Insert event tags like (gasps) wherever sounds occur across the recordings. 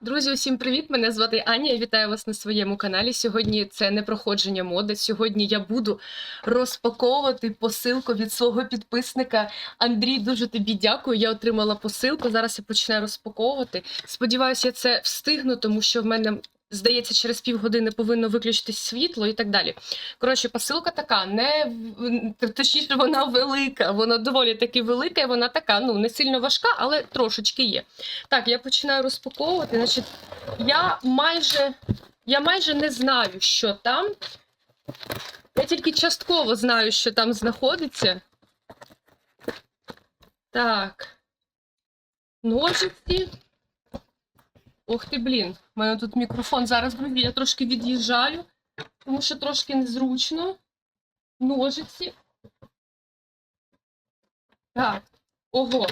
Друзі, усім привіт! Мене звати Аня. Я вітаю вас на своєму каналі. Сьогодні це не проходження моди. Сьогодні я буду розпаковувати посилку від свого підписника. Андрій, дуже тобі дякую. Я отримала посилку. Зараз я починаю розпаковувати. Сподіваюся, я це встигну, тому що в мене. Здається, через півгодини повинно виключитись світло і так далі. Коротше, посилка така, не точніше, вона велика, вона доволі таки велика, і вона така, ну не сильно важка, але трошечки є. Так, я починаю розпаковувати. Значить, я майже, я майже не знаю, що там. Я тільки частково знаю, що там знаходиться. Так. Ножиці. Ох ти, блін, у мене тут мікрофон. Зараз, друзі, я трошки від'їжджаю, тому що трошки незручно. Ножиці. Так. Ого.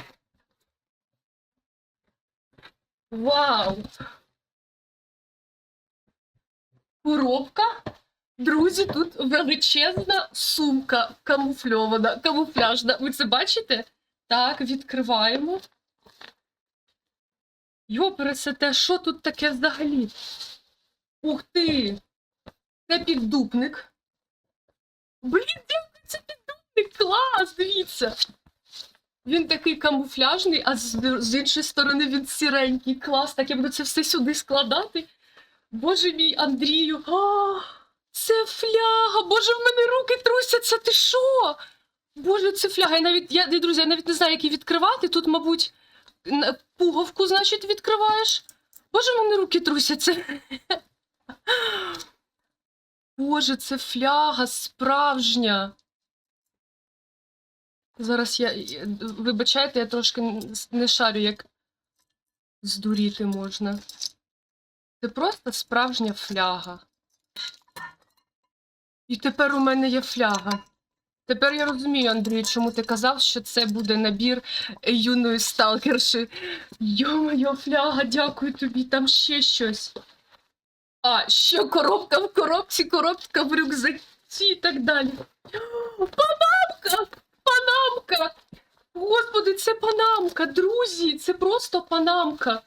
Вау! Коробка. Друзі, тут величезна сумка камуфльована, камуфляжна. Ви це бачите? Так, відкриваємо. Йопересете, що тут таке взагалі? Ух ти! Це піддупник. Блін, дякую, це піддупник! Клас! Дивіться! Він такий камуфляжний, а з, з іншої сторони він сіренький. Клас, так я буду це все сюди складати. Боже мій Андрію. А, це фляга! Боже, в мене руки трусяться. Ти що? Боже, це фляга. Я навіть, я, друзі, я навіть не знаю, як її відкривати. Тут, мабуть, пуговку, значить, відкриваєш. Боже, мене руки трусяться. Боже, це фляга справжня. Зараз я. Вибачайте, я трошки не шарю, як здуріти можна. Це просто справжня фляга. І тепер у мене є фляга. Тепер я розумію, Андрій, чому ти казав, що це буде набір юної сталкерші. Йо-моє, фляга, дякую тобі, там ще щось. А, ще коробка в коробці, коробка в рюкзаці і так далі. Панамка! Панамка! Господи, це панамка, друзі, це просто панамка.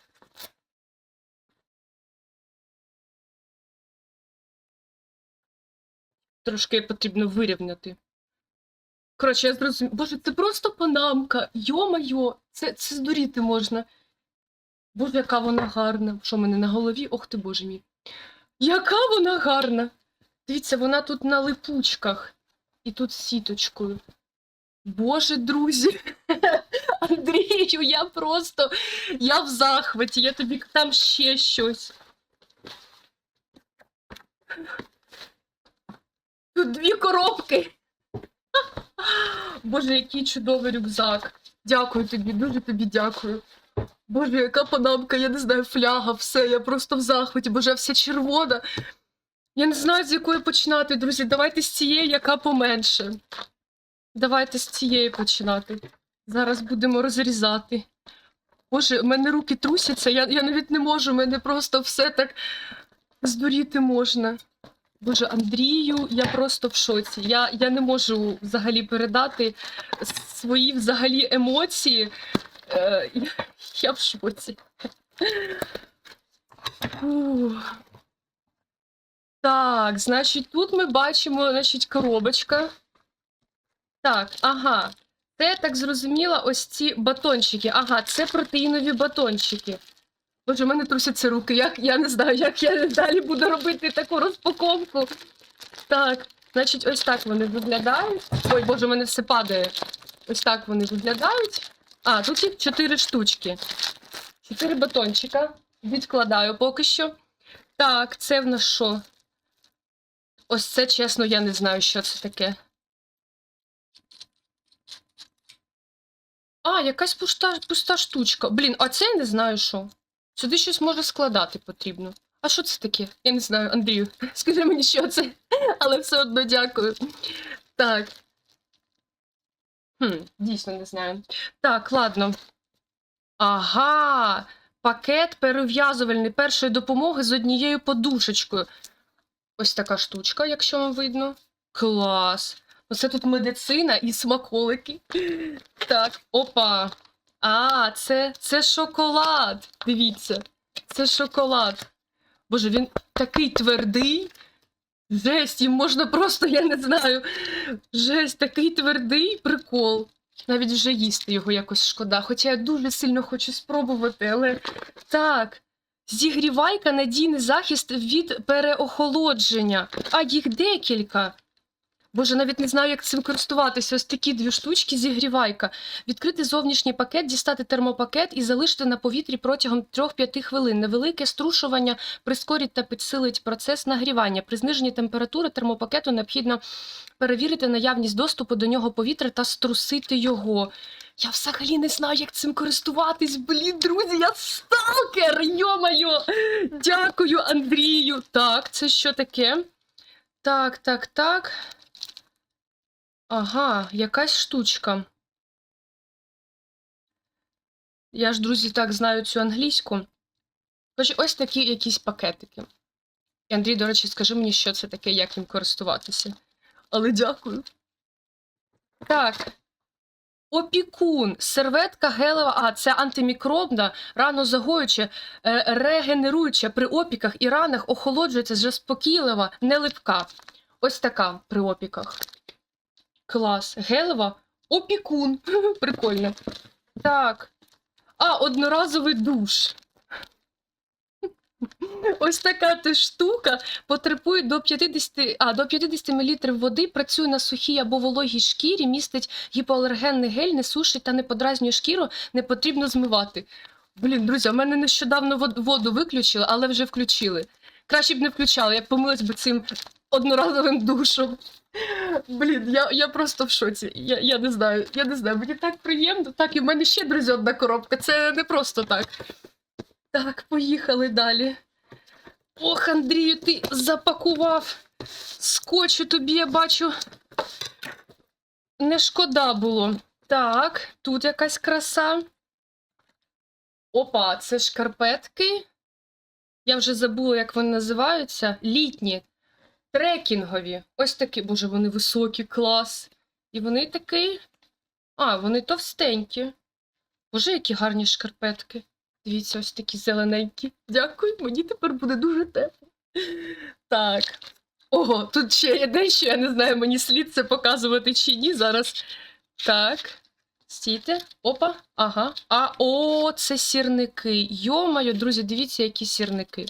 Трошки потрібно вирівняти. Коротше, я зрозумів. Боже, це просто панамка. Йо-майо, це, це здуріти можна. Боже, яка вона гарна. Що в мене на голові? Ох ти, боже мій. Яка вона гарна! Дивіться, вона тут на липучках. І тут з сіточкою. Боже, друзі. (laughs) Андрію, я просто. Я в захваті, я тобі там ще щось. Тут дві коробки. (laughs) Боже, який чудовий рюкзак. Дякую тобі, дуже тобі дякую. Боже, яка панамка, я не знаю, фляга, все, я просто в захваті, боже, я вся червона. Я не знаю, з якої починати, друзі. Давайте з цієї, яка поменше. Давайте з цієї починати. Зараз будемо розрізати. Боже, у мене руки трусяться, я, я навіть не можу, мене просто все так здуріти можна. Боже, Андрію, я просто в шоці. Я, я не можу взагалі передати свої взагалі емоції. Е, я, я в шоці. Ух. Так, значить, тут ми бачимо, значить, коробочка. Так, ага. Це, так зрозуміла, ось ці батончики. Ага, це протеїнові батончики. Боже, в мене трусяться руки. Як, я не знаю, як я далі буду робити таку розпаковку. Так, значить, ось так вони виглядають. Ой, боже, в мене все падає. Ось так вони виглядають. А, тут їх чотири штучки. Чотири батончика. Відкладаю поки що. Так, це в нас що? Ось це, чесно, я не знаю, що це таке. А, якась пуста, пуста штучка. Блін, а це я не знаю що. Сюди щось може складати потрібно. А що це таке? Я не знаю, Андрію. (laughs) Скажи мені, що це, (laughs) але все одно дякую. Так. Хм, дійсно не знаю. Так, ладно. Ага. Пакет перев'язувальний першої допомоги з однією подушечкою. Ось така штучка, якщо вам видно. Клас. Оце тут медицина і смаколики. (laughs) Так, опа. А, це, це шоколад. Дивіться. це шоколад. Боже, він такий твердий. Жесть, їм можна просто, я не знаю. Жесть, такий твердий прикол. Навіть вже їсти його якось шкода. Хоча я дуже сильно хочу спробувати, але так. Зігрівайка надійний захист від переохолодження. А їх декілька. Боже, навіть не знаю, як цим користуватися. Ось такі дві штучки зігрівайка. Відкрити зовнішній пакет, дістати термопакет і залишити на повітрі протягом 3-5 хвилин. Невелике струшування прискорить та підсилить процес нагрівання. При зниженні температури термопакету необхідно перевірити наявність доступу до нього повітря та струсити його. Я взагалі не знаю, як цим користуватись. Блін, друзі, я сталкер! Йо-моє! Дякую, Андрію. Так, це що таке? Так, так, так. Ага, якась штучка. Я ж, друзі, так знаю цю англійську. Тож ось такі якісь пакетики. І Андрій, до речі, скажи мені, що це таке, як їм користуватися. Але дякую. Так. Опікун, серветка гелева, а це антимікробна, ранозагоюча, е, регенеруюча при опіках і ранах, охолоджується, заспокійлива, не липка. Ось така при опіках. Клас. Гелева. Опікун. (laughs) Прикольно. Так. А, одноразовий душ. (laughs) Ось така штука потребує до 50, а, до 50 мл води, працює на сухій або вологій шкірі, містить гіпоалергенний гель, не сушить та не подразнює шкіру, не потрібно змивати. Блін, друзі, у мене нещодавно воду виключили, але вже включили. Краще б не включали, я б помилась би цим одноразовим душом. Блін, я, я просто в шоці. Я, я не знаю, я не знаю, мені так приємно. Так, і в мене ще, друзі, одна коробка. Це не просто так. Так, поїхали далі. Ох, Андрію, ти запакував скотчу тобі, я бачу. Не шкода було. Так, тут якась краса. Опа, це шкарпетки. Я вже забула, як вони називаються. Літні, трекінгові. Ось такі, боже, вони високі, клас. І вони такі. А, вони товстенькі. Боже, які гарні шкарпетки. Дивіться, ось такі зелененькі. Дякую, мені тепер буде дуже тепло. Так. Ого, тут ще є дещо, я не знаю, мені слід це показувати чи ні зараз. Так. Стійте. Опа. Ага. А, о, це сірники. Йомаю, друзі, дивіться, які сірники.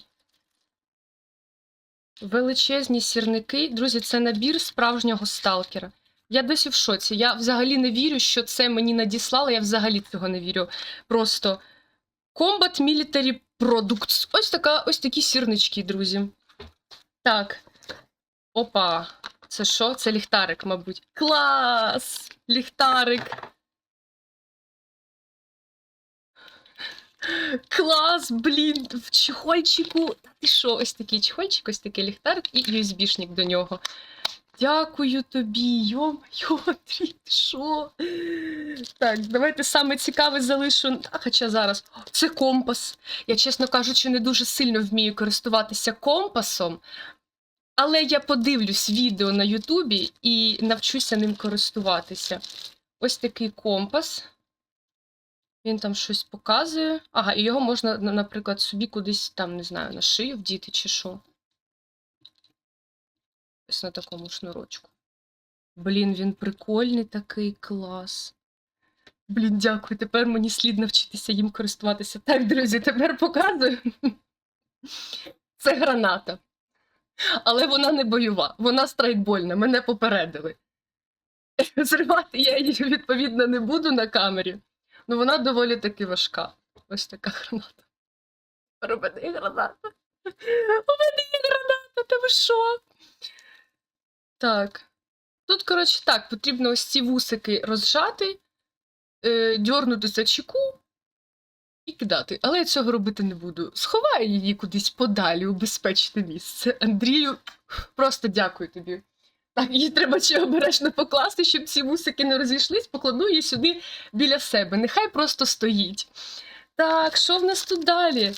Величезні сірники. Друзі, це набір справжнього сталкера. Я досі в шоці. Я взагалі не вірю, що це мені надіслали. Я взагалі цього не вірю. Просто Combat Military Products. Ось така, ось такі сірнички, друзі. Так. Опа. Це що? Це ліхтарик, мабуть. Клас! Ліхтарик. Клас, блін, в чехольчику. Ти що, ось такий чехольчик, ось такий ліхтарик і USB-шник до нього. Дякую тобі, йо-моє, (laughs) ти що? Так, давайте саме цікаве залишу. А, хоча зараз. Це компас. Я, чесно кажучи, не дуже сильно вмію користуватися компасом, але я подивлюсь відео на Ютубі і навчуся ним користуватися. Ось такий компас. Він там щось показує. Ага, і його можна, наприклад, собі кудись там, не знаю, на шию вдіти чи що. Ось на такому шнурочку. Блін, він прикольний такий клас. Блін, дякую. Тепер мені слід навчитися їм користуватися. Так, друзі, тепер показую. (laughs) Це граната. Але вона не бойова, вона страйкбольна, мене попередили. (laughs) Зривати я її, відповідно, не буду на камері. Ну, вона доволі таки важка. Ось така граната. Є граната. Є граната, та ви що? Так. Тут, коротше, так, потрібно ось ці вусики розжати, е, дьорнути за чеку і кидати. Але я цього робити не буду. Сховаю її кудись подалі у безпечне місце. Андрію, просто дякую тобі. Так, її треба ще обережно покласти, щоб ці вусики не розійшлись, покладу її сюди біля себе. Нехай просто стоїть. Так, що в нас тут далі?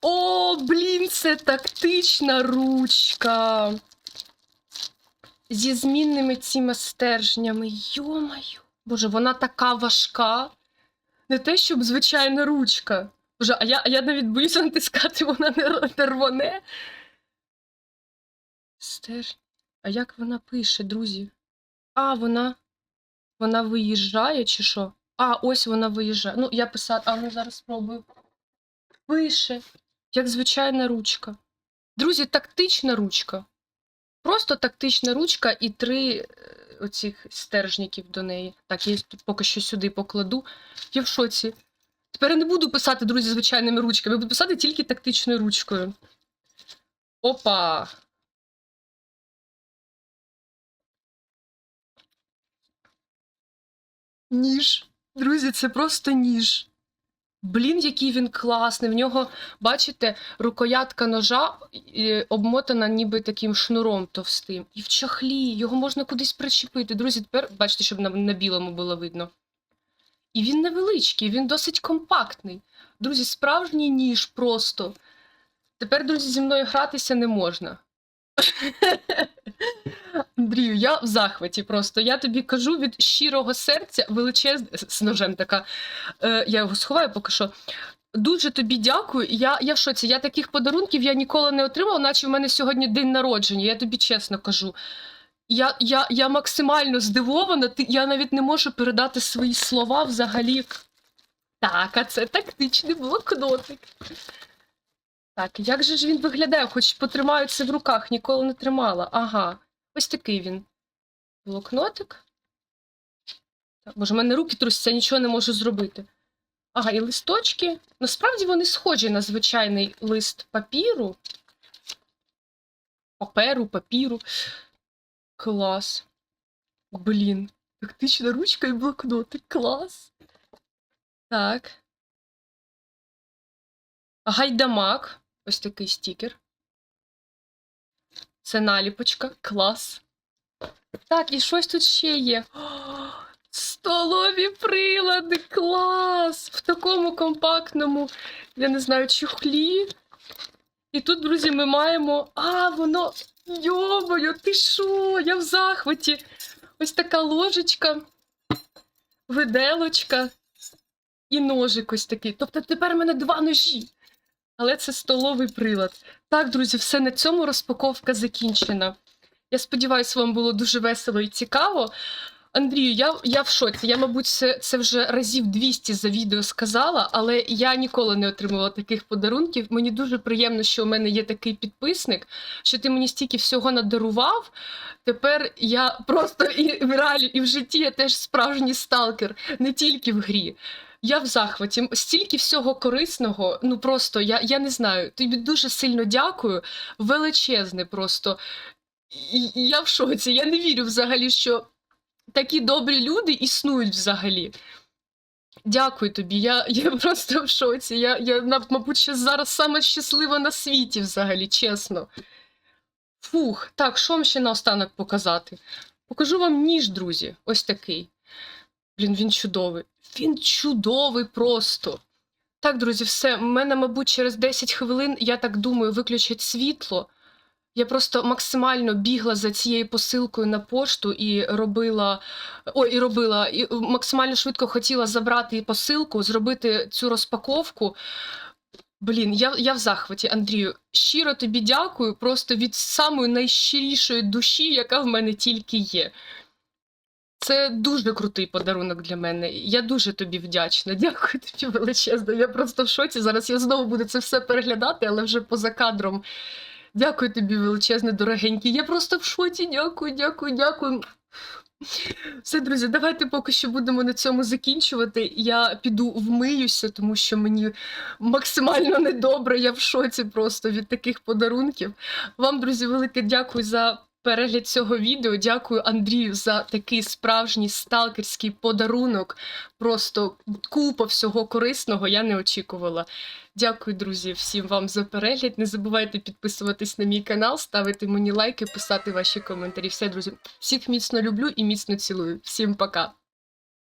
О, блін, це тактична ручка. Зі змінними цими стержнями. Йомаю. Боже, вона така важка. Не те, щоб звичайна ручка. Боже, а я, а я навіть боюся натискати, (laughs) вона не, рвоне. Стеж. А як вона пише, друзі? А, вона. Вона виїжджає чи що? А, ось вона виїжджає. Ну, я писати, а ну зараз спробую. Пише, як звичайна ручка. Друзі, тактична ручка. Просто тактична ручка і три е, оцих стержників до неї. Так, я тут поки що сюди покладу. Я в шоці. Тепер я не буду писати, друзі, звичайними ручками, я буду писати тільки тактичною ручкою. Опа! Ніж. Друзі, це просто ніж. Блін, який він класний. В нього, бачите, рукоятка ножа е, обмотана ніби таким шнуром товстим. І в чохлі, його можна кудись причепити. Друзі, тепер бачите, щоб на, на білому було видно. І він невеличкий, він досить компактний. Друзі, справжній ніж просто. Тепер, друзі, зі мною гратися не можна. (laughs) Андрію, я в захваті просто. Я тобі кажу від щирого серця величезне з ножем така. Е, я його сховаю поки що. Дуже тобі дякую. Я, я в шоці. Я таких подарунків я ніколи не отримала, наче в мене сьогодні день народження. Я тобі чесно кажу. Я, я, я максимально здивована, ти, я навіть не можу передати свої слова взагалі. Так, а це тактичний блокнотик. Так, як же ж він виглядає? Хоч потримаю це в руках, ніколи не тримала. Ага, ось такий він. Блокнотик. Так, боже, в мене руки трусяться, я нічого не можу зробити. Ага, і листочки. Насправді вони схожі на звичайний лист папіру. Паперу, папіру. Клас. Блін. Тактична ручка і блокнотик. Клас. Так. Гайдамак. Ось такий стікер. Це наліпочка. Клас. Так, і щось тут ще є. (gasps) Столові прилади. Клас! В такому компактному, я не знаю, чохлі. І тут, друзі, ми маємо. А, воно. Йомою, ти що? Я в захваті. Ось така ложечка, виделочка і ножик ось такий. Тобто тепер в мене два ножі. Але це столовий прилад. Так, друзі, все на цьому розпаковка закінчена. Я сподіваюся, вам було дуже весело і цікаво. Андрію, я, я в шоці. Я, мабуть, це, це вже разів 200 за відео сказала, але я ніколи не отримувала таких подарунків. Мені дуже приємно, що у мене є такий підписник, що ти мені стільки всього надарував. Тепер я просто і в реалі, і в житті я теж справжній сталкер, не тільки в грі. Я в захваті. Стільки всього корисного. Ну просто я, я не знаю. Тобі дуже сильно дякую. Величезне просто. І, я в шоці. Я не вірю взагалі, що такі добрі люди існують взагалі. Дякую тобі. Я, я (laughs) просто в шоці. Я, я мабуть, ще зараз саме щаслива на світі, взагалі, чесно. Фух, так, що вам ще наостанок показати? Покажу вам ніж, друзі. Ось такий. Блін, він чудовий. Він чудовий просто. Так, друзі, все. У мене, мабуть, через 10 хвилин, я так думаю, виключать світло. Я просто максимально бігла за цією посилкою на пошту і робила. Ой, і робила, і максимально швидко хотіла забрати посилку, зробити цю розпаковку. Блін, я, я в захваті, Андрію. Щиро тобі дякую, просто від самої найщирішої душі, яка в мене тільки є. Це дуже крутий подарунок для мене. Я дуже тобі вдячна. Дякую тобі величезно. Я просто в шоці. Зараз я знову буду це все переглядати, але вже поза кадром. Дякую тобі, величезне, дорогенький. Я просто в шоці. Дякую, дякую, дякую. Все, друзі, давайте поки що будемо на цьому закінчувати. Я піду вмиюся, тому що мені максимально недобре. Я в шоці просто від таких подарунків. Вам, друзі, велике дякую за перегляд цього відео. Дякую Андрію за такий справжній сталкерський подарунок. Просто купа всього корисного я не очікувала. Дякую, друзі, всім вам за перегляд. Не забувайте підписуватись на мій канал, ставити мені лайки, писати ваші коментарі. Все, друзі, всіх міцно люблю і міцно цілую. Всім пока!